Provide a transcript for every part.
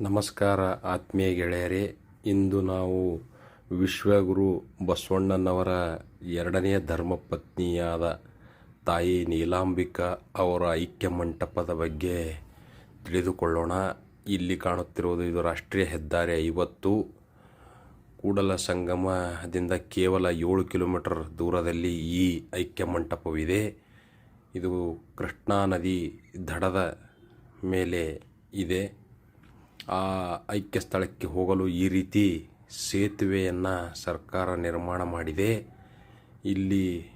ನಮಸ್ಕಾರ ಆತ್ಮೀಯ ಗೆಳೆಯರೇ, ಇಂದು ನಾವು ವಿಶ್ವಗುರು ಬಸವಣ್ಣನವರ ಎರಡನೆಯ ಧರ್ಮಪತ್ನಿಯಾದ ತಾಯಿ ನೀಲಾಂಬಿಕಾ ಅವರ ಐಕ್ಯ ಮಂಟಪದ ಬಗ್ಗೆ ತಿಳಿದುಕೊಳ್ಳೋಣ. ಇಲ್ಲಿ ಕಾಣುತ್ತಿರುವುದು ಇದು ರಾಷ್ಟ್ರೀಯ ಹೆದ್ದಾರಿ ಐವತ್ತು. ಕೂಡಲ ಸಂಗಮದಿಂದ ಕೇವಲ ಏಳು ಕಿಲೋಮೀಟರ್ ದೂರದಲ್ಲಿ ಈ ಐಕ್ಯ ಮಂಟಪವಿದೆ. ಇದು ಕೃಷ್ಣಾ ನದಿ ದಡದ ಮೇಲೆ ಇದೆ. ಆ ಐಕ್ಯ ಸ್ಥಳಕ್ಕೆ ಹೋಗಲು ಈ ರೀತಿ ಸೇತುವೆಯನ್ನು ಸರ್ಕಾರ ನಿರ್ಮಾಣ ಮಾಡಿದೆ. ಇಲ್ಲಿ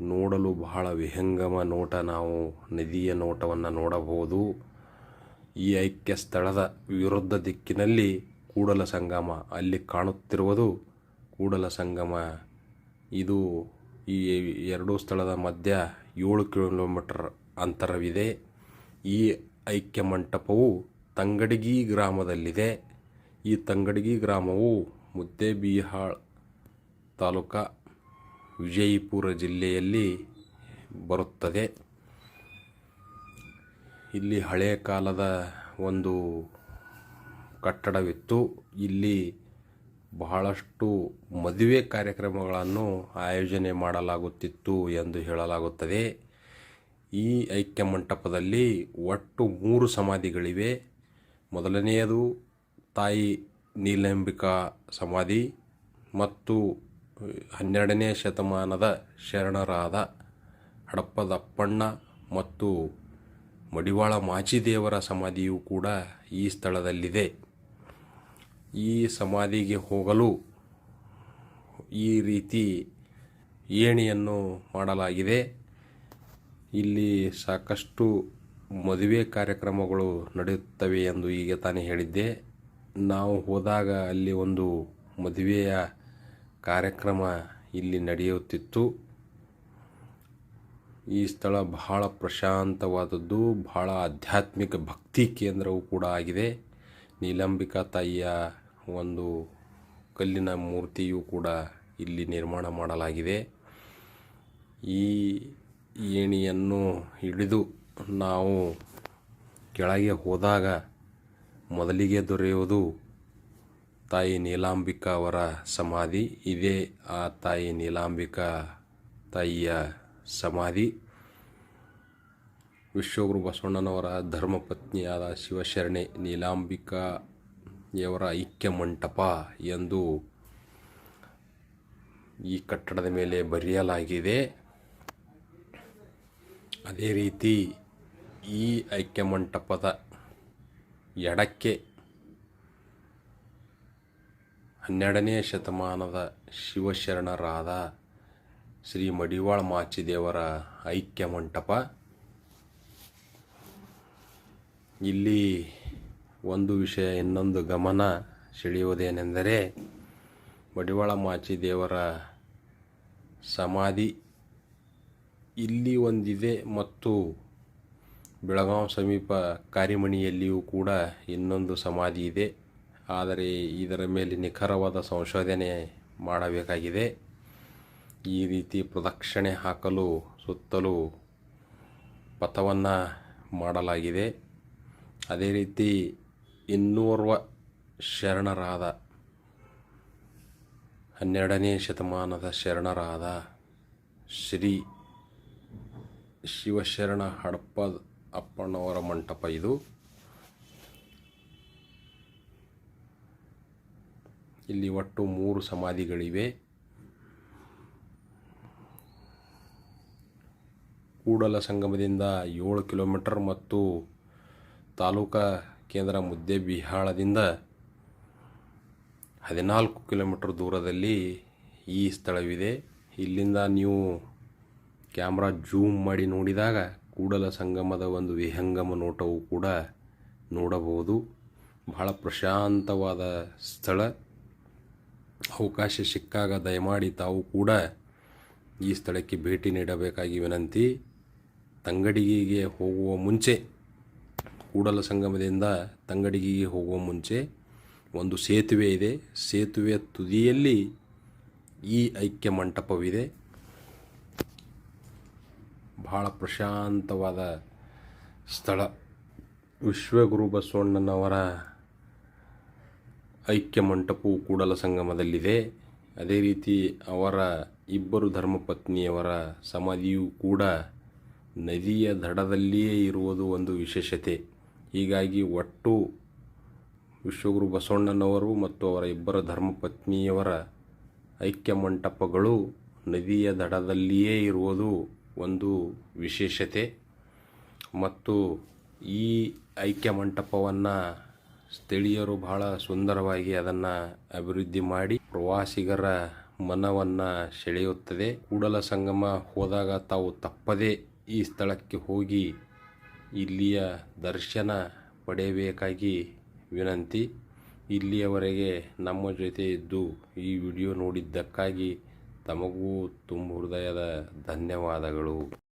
ನೋಡಲು ಬಹಳ ವಿಹಂಗಮ ನೋಟ ನಾವು, ನದಿಯ ನೋಟವನ್ನು ನೋಡಬಹುದು. ಈ ಐಕ್ಯ ಸ್ಥಳದ ವಿರುದ್ಧ ದಿಕ್ಕಿನಲ್ಲಿ ಕೂಡಲ ಸಂಗಮ ಅಲ್ಲಿ ಕಾಣುತ್ತಿರುವುದು ಕೂಡಲ ಸಂಗಮ. ಇದು ಈ ಎರಡೂ ಸ್ಥಳದ ಮಧ್ಯ ಏಳು ಕಿಲೋಮೀಟರ್ ಅಂತರವಿದೆ. ಈ ಐಕ್ಯ ಮಂಟಪವು ತಂಗಡಗಿ ಗ್ರಾಮದಲ್ಲಿದೆ. ಈ ತಂಗಡಗಿ ಗ್ರಾಮವು ಮುದ್ದೇಬಿಹಾಳ್ ತಾಲೂಕಾ ವಿಜಯಪುರ ಜಿಲ್ಲೆಯಲ್ಲಿ ಬರುತ್ತದೆ. ಇಲ್ಲಿ ಹಳೆಯ ಕಾಲದ ಒಂದು ಕಟ್ಟಡವಿತ್ತು. ಇಲ್ಲಿ ಬಹಳಷ್ಟು ಮದುವೆ ಕಾರ್ಯಕ್ರಮಗಳನ್ನು ಆಯೋಜನೆ ಮಾಡಲಾಗುತ್ತಿತ್ತು ಎಂದು ಹೇಳಲಾಗುತ್ತದೆ. ಈ ಐಕ್ಯ ಮಂಟಪದಲ್ಲಿ ಒಟ್ಟು ಮೂರು ಸಮಾಧಿಗಳಿವೆ. ಮೊದಲನೆಯದು ತಾಯಿ ನೀಲಂಬಿಕಾ ಸಮಾಧಿ ಮತ್ತು ಹನ್ನೆರಡನೇ ಶತಮಾನದ ಶರಣರಾದ ಹಡಪ್ಪದಪ್ಪಣ್ಣ ಮತ್ತು ಮಡಿವಾಳ ಮಾಚಿದೇವರ ಸಮಾಧಿಯು ಕೂಡ ಈ ಸ್ಥಳದಲ್ಲಿದೆ. ಈ ಸಮಾಧಿಗೆ ಹೋಗಲು ಈ ರೀತಿ ಏಣಿಯನ್ನು ಮಾಡಲಾಗಿದೆ. ಇಲ್ಲಿ ಸಾಕಷ್ಟು ಮದುವೆ ಕಾರ್ಯಕ್ರಮಗಳು ನಡೆಯುತ್ತವೆ ಎಂದು ಈಗ ತಾನೇ ಹೇಳಿದ್ದೆ. ನಾವು ಹೋದಾಗ ಅಲ್ಲಿ ಒಂದು ಮದುವೆಯ ಕಾರ್ಯಕ್ರಮ ಇಲ್ಲಿ ನಡೆಯುತ್ತಿತ್ತು. ಈ ಸ್ಥಳ ಬಹಳ ಪ್ರಶಾಂತವಾದದ್ದು, ಬಹಳ ಆಧ್ಯಾತ್ಮಿಕ ಭಕ್ತಿ ಕೇಂದ್ರವೂ ಕೂಡ ಆಗಿದೆ. ನೀಲಂಬಿಕಾ ತಾಯಿಯ ಒಂದು ಕಲ್ಲಿನ ಮೂರ್ತಿಯೂ ಕೂಡ ಇಲ್ಲಿ ನಿರ್ಮಾಣ ಮಾಡಲಾಗಿದೆ. ಈ ಏಣಿಯನ್ನು ಹಿಡಿದು ನಾವು ಕೆಳಗೆ ಹೋದಾಗ ಮೊದಲಿಗೆ ದೊರೆಯುವುದು ತಾಯಿ ನೀಲಾಂಬಿಕಾ ಅವರ ಸಮಾಧಿ. ಇದೇ ಆ ತಾಯಿ ನೀಲಾಂಬಿಕಾ ತಾಯಿಯ ಸಮಾಧಿ. ವಿಶ್ವಗುರು ಬಸವಣ್ಣನವರ ಧರ್ಮಪತ್ನಿಯಾದ ಶಿವಶರಣೆ ನೀಲಾಂಬಿಕಾಯವರ ಐಕ್ಯ ಮಂಟಪ ಎಂದು ಈ ಕಟ್ಟಡದ ಮೇಲೆ ಬರೆಯಲಾಗಿದೆ. ಅದೇ ರೀತಿ ಈ ಐಕ್ಯ ಮಂಟಪದ ಎಡಕ್ಕೆ ಹನ್ನೆರಡನೇ ಶತಮಾನದ ಶಿವಶರಣರಾದ ಶ್ರೀ ಮಡಿವಾಳ ಮಾಚಿದೇವರ ಐಕ್ಯ ಮಂಟಪ ಇಲ್ಲಿ ಒಂದು ವಿಷಯ ಇನ್ನೊಂದು ಗಮನ ಸೆಳೆಯುವುದೇನೆಂದರೆ ಮಡಿವಾಳ ಮಾಚಿದೇವರ ಸಮಾಧಿ ಇಲ್ಲಿ ಒಂದಿದೆ ಮತ್ತು ಬೆಳಗಾವಿ ಸಮೀಪ ಕಾರಿಮಣಿಯಲ್ಲಿಯೂ ಕೂಡ ಇನ್ನೊಂದು ಸಮಾಧಿ ಇದೆ. ಆದರೆ ಇದರ ಮೇಲೆ ನಿಖರವಾದ ಸಂಶೋಧನೆ ಮಾಡಬೇಕಾಗಿದೆ. ಈ ರೀತಿ ಪ್ರದಕ್ಷಿಣೆ ಹಾಕಲು, ಸುತ್ತಲೂ ಪಥವನ್ನು ಮಾಡಲಾಗಿದೆ. ಅದೇ ರೀತಿ ಇನ್ನೋರ್ವ ಶರಣರಾದ, ಹನ್ನೆರಡನೇ ಶತಮಾನದ ಶರಣರಾದ ಶ್ರೀ ಶಿವಶರಣ ಹಡಪದ ಅಪ್ಪಣ್ಣವರ ಮಂಟಪ ಇದು. ಇಲ್ಲಿ ಒಟ್ಟು ಮೂರು ಸಮಾಧಿಗಳಿವೆ. ಕೂಡಲ ಸಂಗಮದಿಂದ ಏಳು ಕಿಲೋಮೀಟರ್ ಮತ್ತು ತಾಲೂಕಾ ಕೇಂದ್ರ ಮುದ್ದೇಬಿಹಾಳದಿಂದ ಹದಿನಾಲ್ಕು ಕಿಲೋಮೀಟರ್ ದೂರದಲ್ಲಿ ಈ ಸ್ಥಳವಿದೆ. ಇಲ್ಲಿಂದ ನೀವು ಕ್ಯಾಮ್ರಾ ಜೂಮ್ ಮಾಡಿ ನೋಡಿದಾಗ ಕೂಡಲ ಸಂಗಮದ ಒಂದು ವಿಹಂಗಮ ನೋಟವು ಕೂಡ ನೋಡಬಹುದು. ಬಹಳ ಪ್ರಶಾಂತವಾದ ಸ್ಥಳ. ಅವಕಾಶ ಸಿಕ್ಕಾಗ ದಯಮಾಡಿ ತಾವು ಕೂಡ ಈ ಸ್ಥಳಕ್ಕೆ ಭೇಟಿ ನೀಡಬೇಕಾಗಿ ವಿನಂತಿ. ತಂಗಡಿಗೆಗೆ ಹೋಗುವ ಮುಂಚೆ, ಕೂಡಲ ಸಂಗಮದಿಂದ ತಂಗಡಿಗೆಗೆ ಹೋಗುವ ಮುಂಚೆ ಒಂದು ಸೇತುವೆ ಇದೆ. ಸೇತುವೆಯ ತುದಿಯಲ್ಲಿ ಈ ಐಕ್ಯ ಮಂಟಪವಿದೆ ಬಹಳ ಪ್ರಶಾಂತವಾದ ಸ್ಥಳ. ವಿಶ್ವಗುರು ಬಸವಣ್ಣನವರ ಐಕ್ಯ ಮಂಟಪವು ಕೂಡಲ ಸಂಗಮದಲ್ಲಿದೆ. ಅದೇ ರೀತಿ ಅವರ ಇಬ್ಬರು ಧರ್ಮಪತ್ನಿಯವರ ಸಮಾಧಿಯೂ ಕೂಡ ನದಿಯ ದಡದಲ್ಲಿಯೇ ಇರುವುದು ಒಂದು ವಿಶೇಷತೆ. ಹೀಗಾಗಿ ಒಟ್ಟು ವಿಶ್ವಗುರು ಬಸವಣ್ಣನವರು ಮತ್ತು ಅವರ ಇಬ್ಬರ ಧರ್ಮಪತ್ನಿಯವರ ಐಕ್ಯ ಮಂಟಪಗಳು ನದಿಯ ದಡದಲ್ಲಿಯೇ ಇರುವುದು ಒಂದು ವಿಶೇಷತೆ ಮತ್ತು ಈ ಐಕ್ಯ ಮಂಟಪವನ್ನು ಸ್ಥಳೀಯರು ಬಹಳ ಸುಂದರವಾಗಿ ಅದನ್ನು ಅಭಿವೃದ್ಧಿ ಮಾಡಿ ಪ್ರವಾಸಿಗರ ಮನವನ್ನು ಸೆಳೆಯುತ್ತದೆ. ಕೂಡಲ ಸಂಗಮ ಹೋದಾಗ ತಾವು ತಪ್ಪದೇ ಈ ಸ್ಥಳಕ್ಕೆ ಹೋಗಿ ಇಲ್ಲಿಯ ದರ್ಶನ ಪಡೆಯಬೇಕಾಗಿ ವಿನಂತಿ. ಇಲ್ಲಿಯವರೆಗೆ ನಮ್ಮ ಜೊತೆ ಇದ್ದು ಈ ವಿಡಿಯೋ ನೋಡಿದ್ದಕ್ಕಾಗಿ ತಮಗೂ ತುಂಬ ಹೃದಯದ ಧನ್ಯವಾದಗಳು.